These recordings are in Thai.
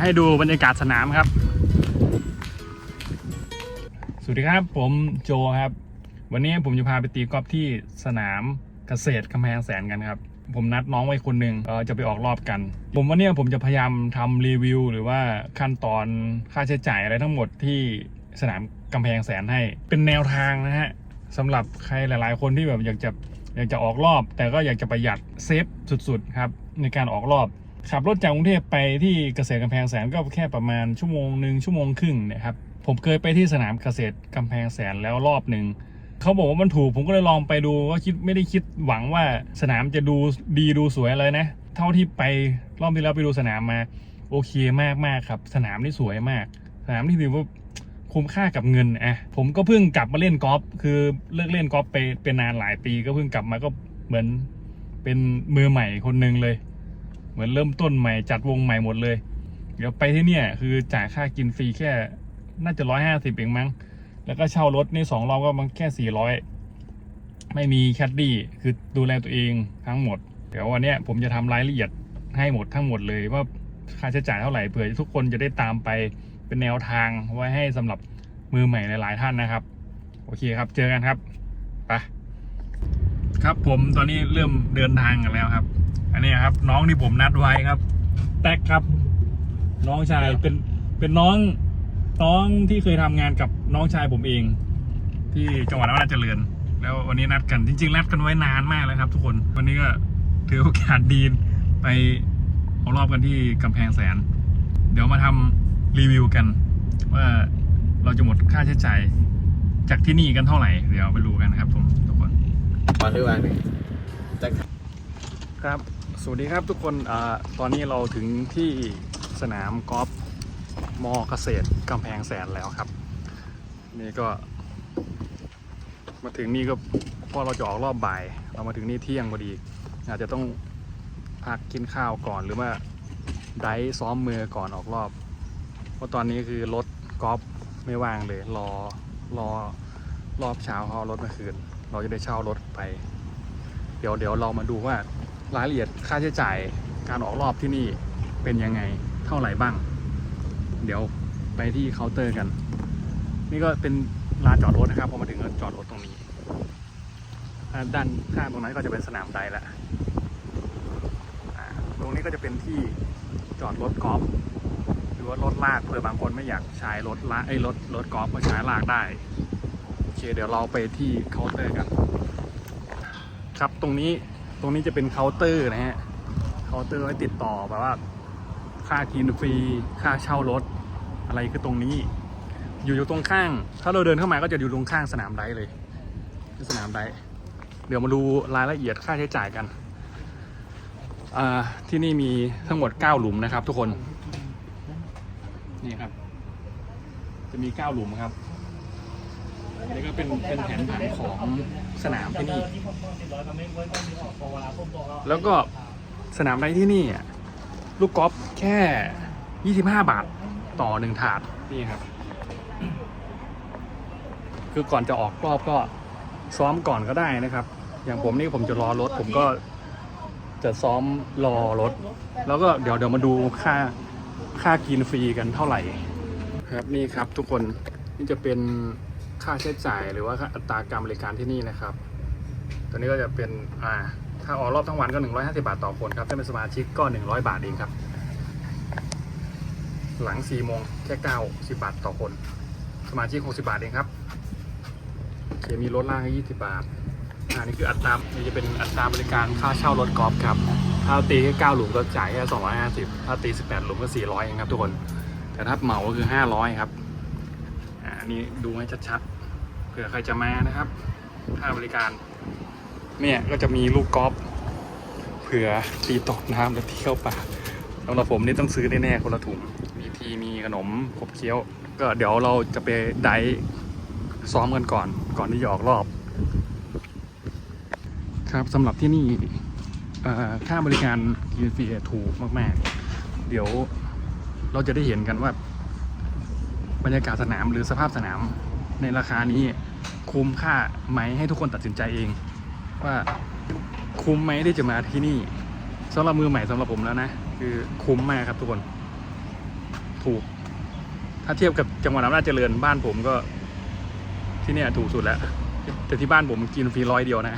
ให้ดูบรรยากาศสนามครับ สวัสดีครับผมโจครับ วันนี้ผมจะพาไปตีกอล์ฟที่สนามเกษตรกำแพงแสนกันครับ ผมนัดน้องไว้คนหนึ่งเออจะไปออกรอบกัน ผมวันนี้ผมจะพยายามทำรีวิว หรือว่าขั้นตอนค่าใช้จ่ายอะไรทั้งหมดที่สนามกำแพงแสนให้ เป็นแนวทางนะฮะสำหรับใครหลาย ๆ คนที่แบบอยากจะอยากจะออกรอบ แต่ก็อยากจะประหยัดเซฟสุด ๆ ครับ ในการออกรอบ ขับรถจากกรุงเทพไปที่เกษตรกำแพงแสนก็แค่ประมาณชั่วโมงหนึ่งชั่วโมงครึ่งนะครับผมเคยไปที่สนามเกษตรกำแพงแสนแล้วรอบหนึ่งเขาบอกว่ามันถูกผมก็เลยลองไปดูก็คิดไม่ได้คิดหวังว่าสนามจะดูดีดูสวยอะไรนะ เท่าที่ไปรอบที่แล้วไปดูสนามมา โอเคมากมากครับ สนามนี่สวยมาก สนามที่ถือว่าคุ้มค่ากับเงินอะผมก็เพิ่งกลับมาเล่นกอล์ฟคือเลิกเล่นกอล์ฟไปเป็นนานหลายปีก็เพิ่งกลับมาก็เหมือนเป็นมือใหม่คนหนึ่งเลย เหมือนเริ่มต้นใหม่จัดวงใหม่หมดเลย เดี๋ยวไปที่เนี่ยคือจ่ายค่ากินฟรีแค่น่าจะร้อยห้าสิบเองมั้ง แล้วก็เช่ารถนี่สองรอบก็มันแค่สี่ร้อยไม่มีแคดดี้คือดูแลตัวเองทั้งหมด เดี๋ยววันนี้ผมจะทำรายละเอียดให้หมดทั้งหมดเลยว่าค่าใช้จ่ายเท่าไหร่เผื่อทุกคนจะได้ตามไปเป็นแนวทางไว้ให้สำหรับมือใหม่หลายๆท่านนะครับ โอเคครับเจอกันครับไปครับผมตอนนี้เริ่มเดินทางกันแล้วครับ อันนี้ครับ น้องที่ผมนัดไว้ครับแท็กครับ น้องชายเป็นเป็นน้องน้องที่เคยทำงานกับน้องชายผมเอง ที่จังหวัดอำนาจเจริญ แล้ววันนี้นัดกันจริง ๆ นัดกันไว้นานมากแล้วครับ ทุกคนวันนี้ก็ถือโอกาสดีไปเอารอบกันที่กำแพงแสน เดี๋ยวมาทำรีวิวกัน ว่าเราจะหมดค่าใช้จ่ายจากที่นี่กันเท่าไหร่ เดี๋ยวไปดูกันนะครับผมทุกคนมาที่วันหนึ่งจะ ครับ สวัสดีครับทุกคนอตอนนี้เราถึงที่สนามกอล์ฟมอเกษตรกำแพงแสนแล้วครับ นี่ก็ มาถึงนี่ก็พอเราจะออกรอบบ่าย เรามาถึงนี่เที่ยงพอดี อาจจะต้องพักกินข้าวก่อนหรือว่าไดฟ์ซ้อมมือก่อนออกรอบ เพราะตอนนี้คือรถกอล์ฟไม่ว่างเลย รอรอรอบเช้าเขารถมาคืน เราจะได้เช่ารถไป เดี๋ยวเดี๋ยวเรามาดูว่า รายละเอียดค่าใช้จ่ายการออกรอบที่นี่เป็นยังไงเท่าไหร่บ้าง เดี๋ยวไปที่เคาน์เตอร์กัน นี่ก็เป็นลานจอดรถนะครับพอมาถึงก็จอดรถตรงนี้ด้านข้างตรงนั้นก็จะเป็นสนามไดแล้วอ่าตรงนี้ก็จะเป็นที่จอดรถกอล์ฟหรือว่ารถลากเผื่อบางคนไม่อยากใช้รถลากไอ้รถรถกอล์ฟมาใช้ลากได้โอเคเดี๋ยวเราไปที่เคาน์เตอร์กัน ครับตรงนี้ ตรงนี้จะเป็นเคาน์เตอร์นะฮะ เคาน์เตอร์ไว้ติดต่อแบบว่า ค่ากินฟรี ค่าเช่ารถ อะไรคือตรงนี้ อยู่อยู่ตรงข้าง ถ้าเราเดินเข้ามาก็จะอยู่ตรงข้างสนามไดเลยที่สนามไดเดี๋ยวมาดูรายละเอียดค่าใช้จ่ายกันอ่าที่นี่มีทั้งหมด 9 หลุมนะครับ ทุกคน นี่ครับ จะมี 9 หลุมครับ นี่ก็เป็นเป็นแผนผังของสนามที่นี่ แล้วก็สนามไรที่นี่ลูกกอล์ฟแค่ 25 บาทต่อหนึ่งถาดนี่ครับ คือก่อนจะออกรอบก็ซ้อมก่อนก็ได้นะครับ อย่างผมนี่ผมจะรอรถ ผมก็จะซ้อมรอรถ แล้วก็เดี๋ยวเดี๋ยวมาดูค่าค่ากินฟรีกันเท่าไหร่ ครับนี่ครับทุกคนนี่จะเป็น ค่าใช้จ่ายหรือว่าอัตราการบริการที่นี่นะครับ ตัวนี้ก็จะเป็นอ่าถ้าออกรอบทั้งวันก็ 150 บาทต่อคนครับถ้าเป็นสมาชิกก็ 100 บาทเองครับ หลัง4โมงแค่90บาทต่อคน สมาชิก 60 บาทเองครับโอเคมีรถล่างให้20 บาทอ่านี่คืออัตรานี่จะเป็นอัตราบริการค่าเช่ารถกอล์ฟครับ ถ้าตีแค่9หลุมก็จ่ายแค่ 250 ถ้าตี 18 หลุมก็ 400เองครับทุกคน แต่ถ้าเหมาก็คือ 500 ครับ อ่า นี่ดูให้ชัดๆ เผื่อใครจะมานะครับ ค่าบริการ เนี่ยก็จะมีลูกกอล์ฟเผื่อตีตกน้ำแล้วตีเข้าปากสำหรับผมนี่ต้องซื้อแน่ๆคนละถุง มีทีมีขนมขบเคี้ยว ก็เดี๋ยวเราจะไปไดซ้อมกันก่อน ก่อนที่จะออกรอบ ครับสำหรับที่นี่ค่าบริการกินฟรีถูกมาก ๆ เดี๋ยวเราจะได้เห็นกันว่า บรรยากาศสนามหรือสภาพสนาม ในราคานี้คุ้มค่าไหมให้ทุกคนตัดสินใจเอง ว่าคุ้มไหมที่จะมาที่นี่สำหรับมือใหม่สำหรับผมแล้วนะ คือคุ้มมากครับทุกคน ถูก ถ้าเทียบกับจังหวัดอำนาจเจริญบ้านผมก็ ที่เนี่ยถูกสุดแล้วแต่ที่บ้านผมกินฟรีร้อยเดียวนะ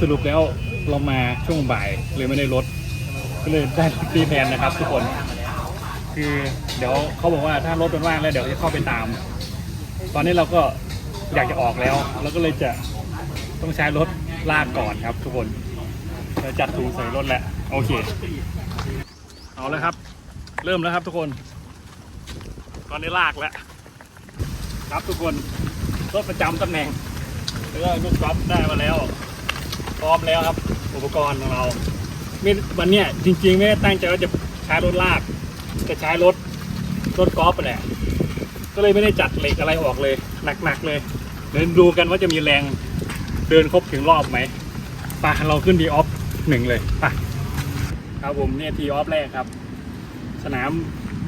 สรุปแล้วเรามาช่วงบ่ายเลยไม่ได้รถ ก็เลยได้รถฟรีแทนนะครับ ทุกคน คือเดี๋ยวเขาบอกว่าถ้ารถเป็นว่างแล้วเดี๋ยวจะเข้าไปตาม ตอนนี้เราก็อยากจะออกแล้วเราก็เลยจะต้องใช้รถลากก่อนครับ ทุกคนเราจัดถุงใส่รถแล้วโอเค เอาเลยครับ เริ่มแล้วครับทุกคน ตอนนี้ลากแล้วครับทุกคนรถประจำตำแหน่งแล้วก็ลูกกอล์ฟได้มาแล้ว พร้อมแล้วครับ อุปกรณ์ของเราไม่วันเนี้ยจริงๆไม่ได้ตั้งใจว่าจะใช้รถลาก จะใช้รถรถกอล์ฟไปแหละก็เลยไม่ได้จัดเหล็กอะไรออกเลยหนักๆเลย เดี๋ยวดูกันว่าจะมีแรงเดินครบถึงรอบไหมไปเราขึ้นทีออฟหนึ่งเลยไปครับผมเนี่ยทีออฟแรกครับ สนาม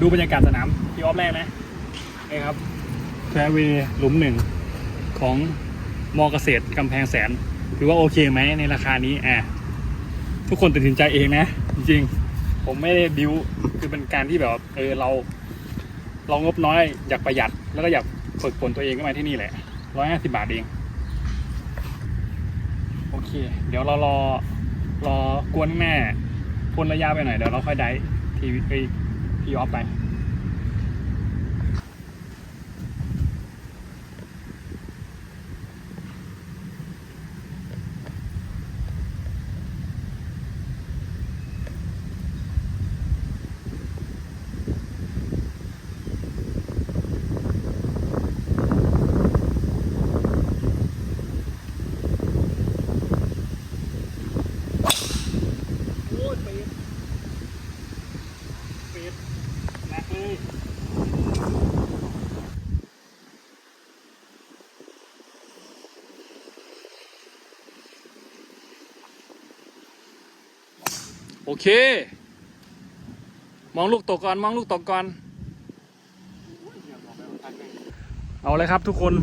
ดูบรรยากาศสนามทีออฟแรกนะนี่ครับแฟร์เวย์หลุมหนึ่งของมอเกษตรกำแพงแสน ถือว่าโอเคไหมในราคานี้อะทุกคนตัดสินใจเองนะ จริงๆ ผมไม่ได้บิวคือเป็นการที่แบบเออเรา เรางบน้อยอยากประหยัด แล้วก็อยากฝึกฝนตัวเองก็มาที่นี่แหละร้อยห้าสิบาทเอง โอเค เดี๋ยวเรารอรอกวนแม่พ้นระยะไปหน่อยเดี๋ยวเราค่อยได้ทีวีไปพีออฟไป โอ้ยเป็ดเป็ดหนักเลย โอเค มองลูกตกก่อน มองลูกตกก่อน เอาเลยครับทุกคน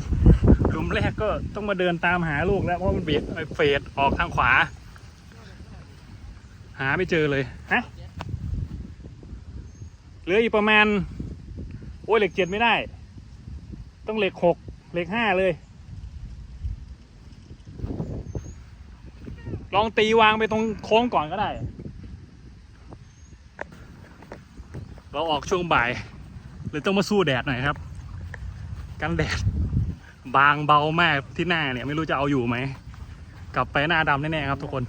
หลุมแรกก็ต้องมาเดินตามหาลูกแล้ว เพราะมันเบียดเฟดออกทางขวา หาไม่เจอเลย ฮะ เหลืออีกประมาณ โอ้ยเหล็กเจ็ดไม่ได้ ต้องเหล็กหกเหล็กห้าเลย ลองตีวางไปตรงโค้งก่อนก็ได้ เราออกช่วงบ่ายเลยต้องมาสู้แดดหน่อยครับ กันแดดบางเบามากที่หน้าเนี่ยไม่รู้จะเอาอยู่ไหม กลับไปหน้าดำแน่ๆครับทุกคน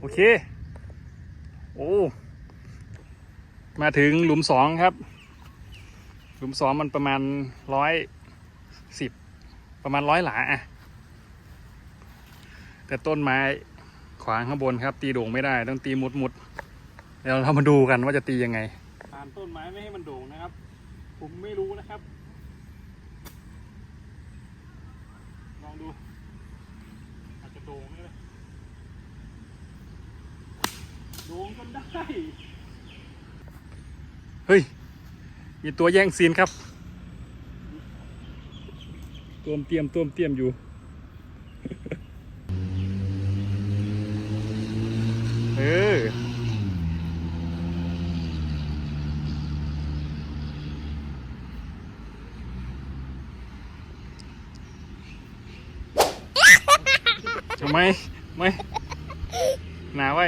โอเค โอ้ มาถึงหลุมสองครับ หลุมสองมันประมาณร้อยสิบประมาณร้อยหลาอะ แต่ต้นไม้ขวางข้างบนครับ ตีโด่งไม่ได้ต้องตีมุดมุดๆเดี๋ยวเรามาดูกันว่าจะตียังไง ตามต้นไม้ไม่ให้มันโด่งนะครับ ผมไม่รู้นะครับ ลองดู อาจจะโด่งนี่เลยโดงจนได้ เฮ้ย มีตัวแย่งซีนครับตัวมเตรียมตัวมเตรียมอยู่ เออ ทำไมไม่หนาไว้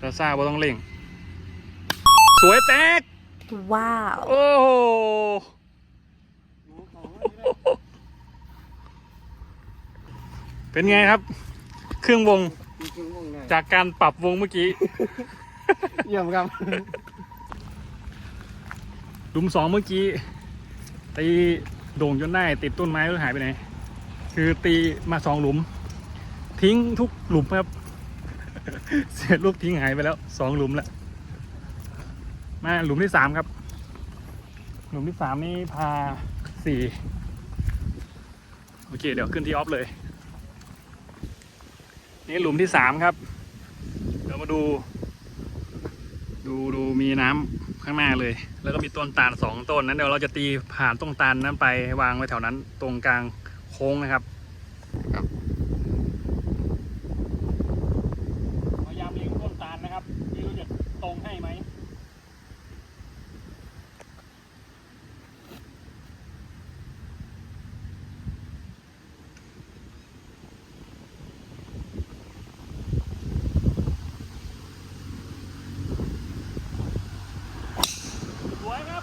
ซาซาบ่ต้องเล่ง สวยแตก Wow. โอ้โหเป็นไงครับ เครื่องวงจากการปรับวงเมื่อกี้ เยี่ยมครับหลุมสองเมื่อกี้ ตีโด่งจนได้ติดต้นไม้แล้วหายไปไหน คือตีมาสองหลุม ทิ้งทุกหลุมครับ เสียลูกทิ้งหายไปแล้วสองหลุมแล้วมาหลุมที่สามครับ หลุมที่สามนี่พาสี่โอเค เดี๋ยวขึ้นที่ออฟเลย นี่หลุมที่สามครับ เดี๋ยวมาดู ดูดูมีน้ำข้างหน้าเลย แล้วก็มีต้นตาลสองต้นนั้นเดี๋ยวเราจะตีผ่านต้นตาลนั้นไปวางไว้แถวนั้นตรงกลางโค้งนะครับพยายามเล็งต้นตาลนะครับไม่รู้จะตรงให้ไหม สวยครับ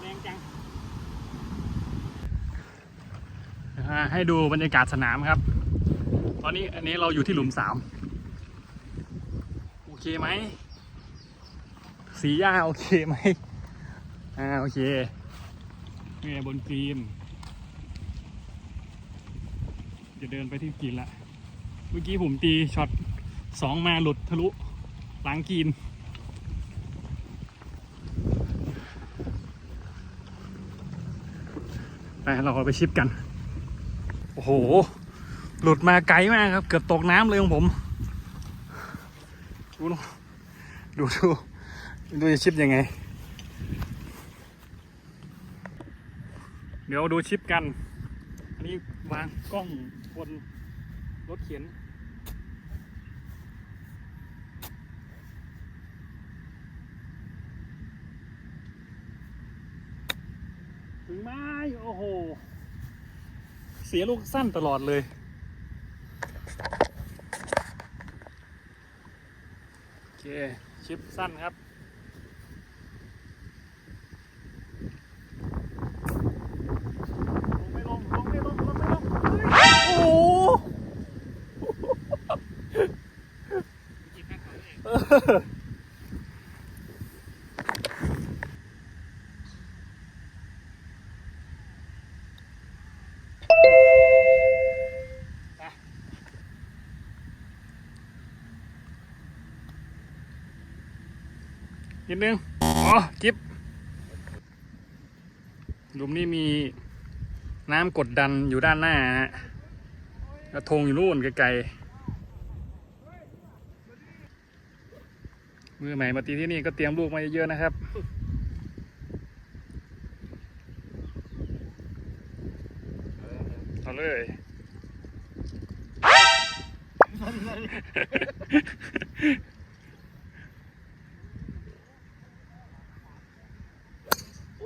แรงจังอ่า ให้ดูบรรยากาศสนามครับ ตอนนี้อันนี้เราอยู่ที่หลุมสามโอเคไหม สีหญ้าโอเคไหมอ่าโอเคนี่บนฟิล์มจะเดินไปที่กินละ เมื่อกี้ผมตีช็อตสองมาหลุดทะลุล้างกินไปเราไปชิปกัน โอ้โห หลุดมาไกลมากครับ เกือบตกน้ำเลยของผม ดูดูดูดูจะชิปยังไง เดี๋ยวดูชิปกัน อันนี้วางกล้องบนรถเข็นถึงไม้โอ้โห เสียลูกสั้นตลอดเลย โอเค ชิปสั้นครับเฮ้ยโอ้โหเออ นิดนึงอ๋อจิ๊บหลุมนี้มีน้ำกดดันอยู่ด้านหน้าฮะกระทงอยู่นู่นไกลๆมือใหม่มาตีที่นี่ก็เตรียมลูกมาเยอะๆนะครับ เอาเลย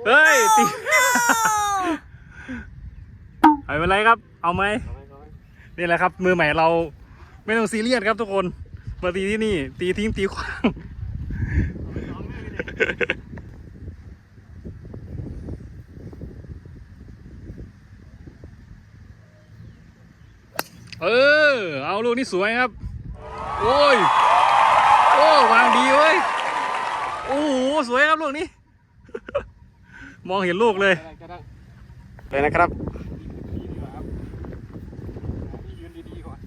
เฮ้ยตีไม่เป็นไร ครับ เอาไหมนี่แหละครับ มือใหม่เราไม่ต้องซีเรียสครับทุกคนมาตีที่นี่ ตีทิ้งตีขว้างเออ เอาลูกนี้สวยครับ โอ้ย โอ้วางดีเว้ย โอ้โห สวยครับลูกนี้ มองเห็นลูกเลยก็ได้เลยนะครับยืนดีๆก่อน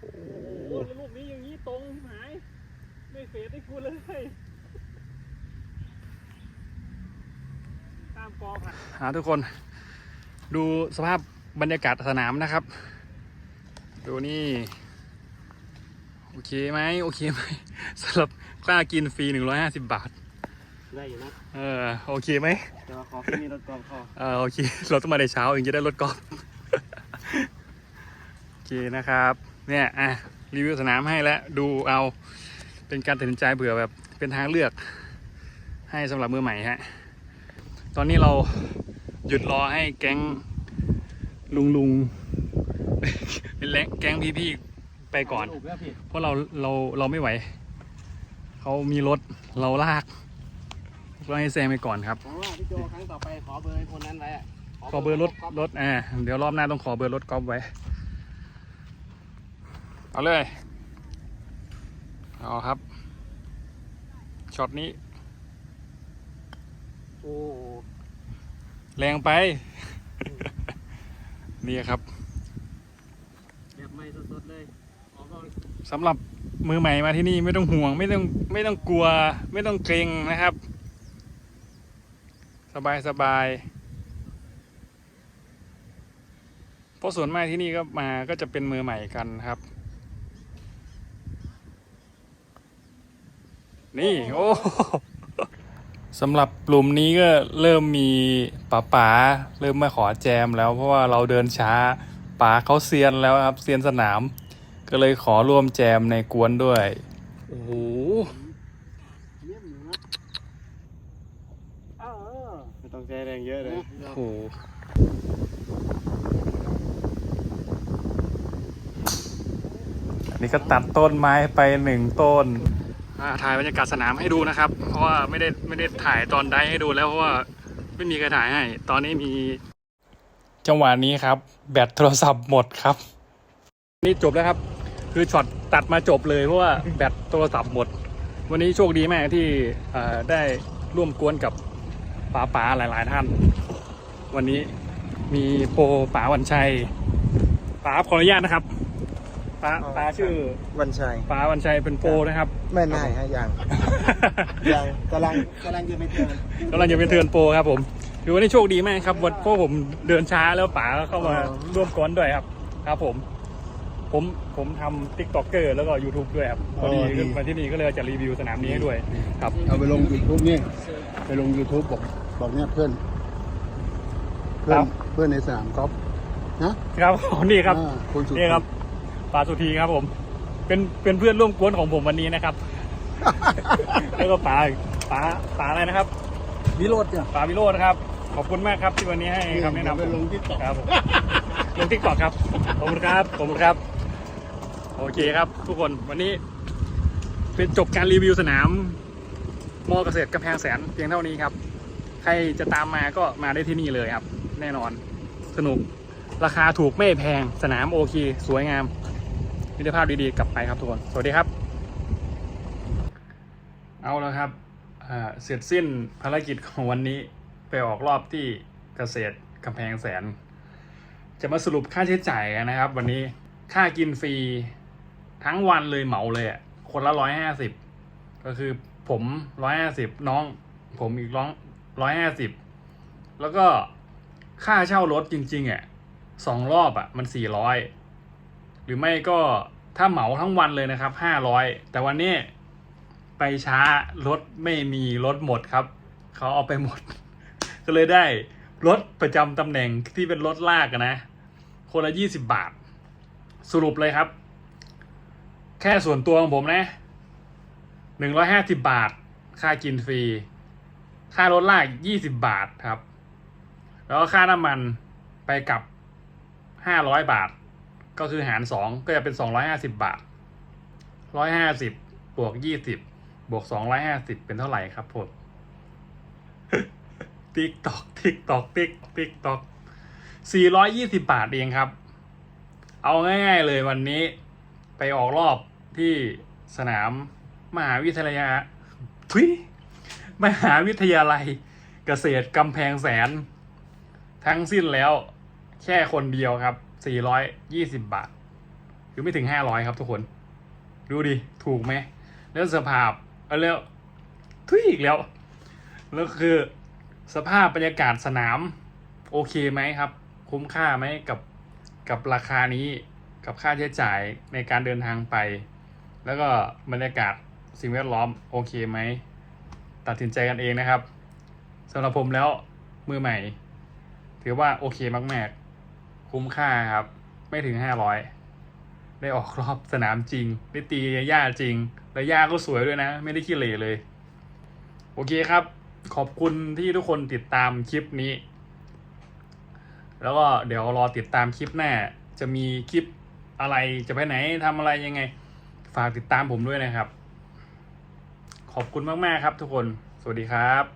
โอ้โหลู กนี้อย่างนี้ตรงหาย ไม่เฟดให้กูเลย ตามกอค่ะหาทุกคน ดูสภาพบรรยากาศสนามนะครับ ดูนี่ โอเคไหมโอเคไหมสำหรับกล้ากินฟรี150บาท ได้อยู่นะ เออโอเคไหมแต่ว่าขอขึ้นนี่รถกองคอเออโอเคเราต้องมาในเช้าถึงจะได้รถกอล์ฟ โอเคนะครับ เนี่ย อะ รีวิวสนามให้แล้วดูเอาเป็นการตัดสินใจเผื่อแบบเป็นทางเลือกให้สำหรับมือใหม่ฮะตอนนี้เราหยุดรอให้แก๊งลุงลุงเป็นแก๊งพี่ๆไปก่อนถูกแล้วพี่เพราะเราเราเราไม่ไหว เขามีรถเราลากก็ให้แซงไปก่อนครับผมว่าพี่โจครั้งต่อไปขอเบอร์คนนั้นไว้ะขอเบอร์รถรถอ่าเดี๋ยวรอบหน้าต้องขอเบอร์รถกอล์ฟไว้ เอาเลย เอาครับ ช็อตนี้ โอ้โหแรงไป นี่ครับแบบไม่สดๆเลยขอลองสำหรับมือใหม่มาที่นี่ไม่ต้องห่วง ไม่ต้องไม่ต้องกลัว ไม่ต้องเกรงนะครับ สบายสบายเพราะส่วนมากที่นี่ก็มาก็จะเป็นมือใหม่กันครับ นี่โอ้สำหรับกลุ่มนี้ก็เริ่มมีป๋าป๋าเริ่มมาขอแจมแล้วเพราะว่าเราเดินช้าป๋าเขาเซียนแล้วครับเซียนสนาม ก็เลยขอร่วมแจมในกวนด้วยโอ้โหเยี่ยมอยู่นะเออไม่ต้องใช้แรงเยอะเลยโอ้โหอันนี้ก็ตัดต้นไม้ไปหนึ่งต้นอ่า ถ่ายบรรยากาศสนามให้ดูนะครับ เพราะว่าไม่ได้ไม่ได้ถ่ายตอนได้ให้ดูแล้วเพราะว่าไม่มีใครถ่ายให้ ตอนนี้มี จังหวะนี้ครับ แบตโทรศัพท์หมดครับ นี่จบแล้วครับ คือช็อตตัดมาจบเลยเพราะว่าแบตโทรศัพท์หมด วันนี้โชคดีมากที่เอ่อได้ร่วมกวนกับป๋าป๋าหลาย ๆ ท่าน วันนี้มีโปรป๋าวันชัยป๋าขออนุญาตนะครับ ป๋าป๋าชื่อวันชัยป๋าวันชัยเป็นโปรนะครับ ไม่น่าฮะยังยังกำลังกำลังจะไปเตือนกำลังจะเป็นเทิร์นโปรครับผมคือวันนี้โชคดีมากครับวันเพราะผมเดินช้าแล้วป๋าก็เข้ามาร่วมกวนด้วยครับ ครับผม ผมผมทำติ๊กต็อกเกอร์แล้วก็ YouTube ด้วยครับพอดีขึ้นมาที่นี่ก็เลยจะรีวิวสนามนี้ให้ด้วย ครับ เอาไปลงยูทูบนี่ไปลง YouTube บอกบอกเนี่ยเพื่อน เพื่อครันบเพื่อนในสนามกอล์ฟนะครับนี่ครับอ่าคุณสุดนี่ครับ ป๋าสุธีครับผม เป็นเป็นเพื่อนร่วมกวนของผมวันนี้นะครับ แล้วก็ป๋าป๋าป๋าอะไรนะครับวิโรจน์จ้ะป๋าวิโรจน์นะครับ ขอบคุณมากครับที่วันนี้ให้คำแนะนำไปลงที่ต่อครับผมลงทิกตอกครับขอบคุณครับขอบคุณครับ โอเคครับ ทุกคนวันนี้ เป็นจบการรีวิวสนามมอเกษตรกำแพงแสนเพียงเท่านี้ครับ ใครจะตามมาก็มาได้ที่นี่เลยครับ แน่นอนสนุกราคาถูกไม่แพงสนามโอเค สวยงาม มิตรภาพดีๆกลับไปครับทุกคน สวัสดีครับ เอาแล้วครับเสร็จสิ้นภารกิจของวันนี้ไปออกรอบที่เกษตรกำแพงแสน จะมาสรุปค่าใช้จ่ายนนะครับ วันนี้ค่ากินฟรีทั้งวันเลยเหมาเลยอะคนละร้อยห้าสิบก็คือผมร้อยห้าสิบน้อง ผมอีกร้องร้อยห้าสิบแล้วก็ค่าเช่ารถจริงๆอะสองรอบอะมันสี่ร้อย หรือไม่ก็ถ้าเหมาทั้งวันเลยนะครับห้าร้อยแต่วันนี้ไปช้ารถไม่มีรถหมดครับ เขาเอาไปหมด ก็เลยได้รถประจำตำแหน่งที่เป็นรถลากนะ คนละยี่สิบบาท สรุปเลยครับ แค่ส่วนตัวของผมนะหนึ่งร้อยห้าสิบบาท ค่ากินฟรี ค่ารถลากยี่สิบบาทครับ แล้วก็ค่าน้ำมันไปกลับห้าร้อยบาท ก็คือหารสองก็จะเป็นสองร้อยห้าสิบบาทร้อยห้าสิบบวกยี่สิบบวกสองร้อยห้าสิบเป็นเท่าไหร่ครับผมติ๊กตอกติ๊กตอกติ๊กติ๊กตอกสี่ร้อยยี่สิบาทเองครับ เอาง่ายๆเลยวันนี้ไปออกรอบที่สนามมหาวิทยาลัยทุยมหาวิทยาลัยเกษตรกำแพงแสน ทั้งสิ้นแล้วแค่คนเดียวครับ สี่ร้อยยี่สิบาท คือไม่ถึงห้าร้อยครับทุกคน ดูดิ ถูกไหม แล้วสภาพเอาแล้วทุยอีกแล้ว แล้วคือสภาพบรรยากาศสนาม โอเคไหมครับ คุ้มค่าไหมกับกับราคานี้กับค่าใช้จ่ายในการเดินทางไป แล้วก็บรรยากาศสิ่งแวดล้อมโอเคไหม ตัดสินใจกันเองนะครับสำหรับผมแล้วมือใหม่ ถือว่าโอเคมาก ๆ คุ้มค่าครับ ไม่ถึงห้าร้อยได้ออกรอบสนามจริง ได้ตีหญ้าจริง และหญ้าก็สวยด้วยนะ ไม่ได้ขี้เหร่เลย โอเคครับ ขอบคุณที่ทุกคนติดตามคลิปนี้ แล้วก็เดี๋ยวรอติดตามคลิปหน้า จะมีคลิปอะไรจะไปไหนทำอะไรยังไง ฝากติดตามผมด้วยนะครับ ขอบคุณมาก ๆ ครับทุกคน สวัสดีครับ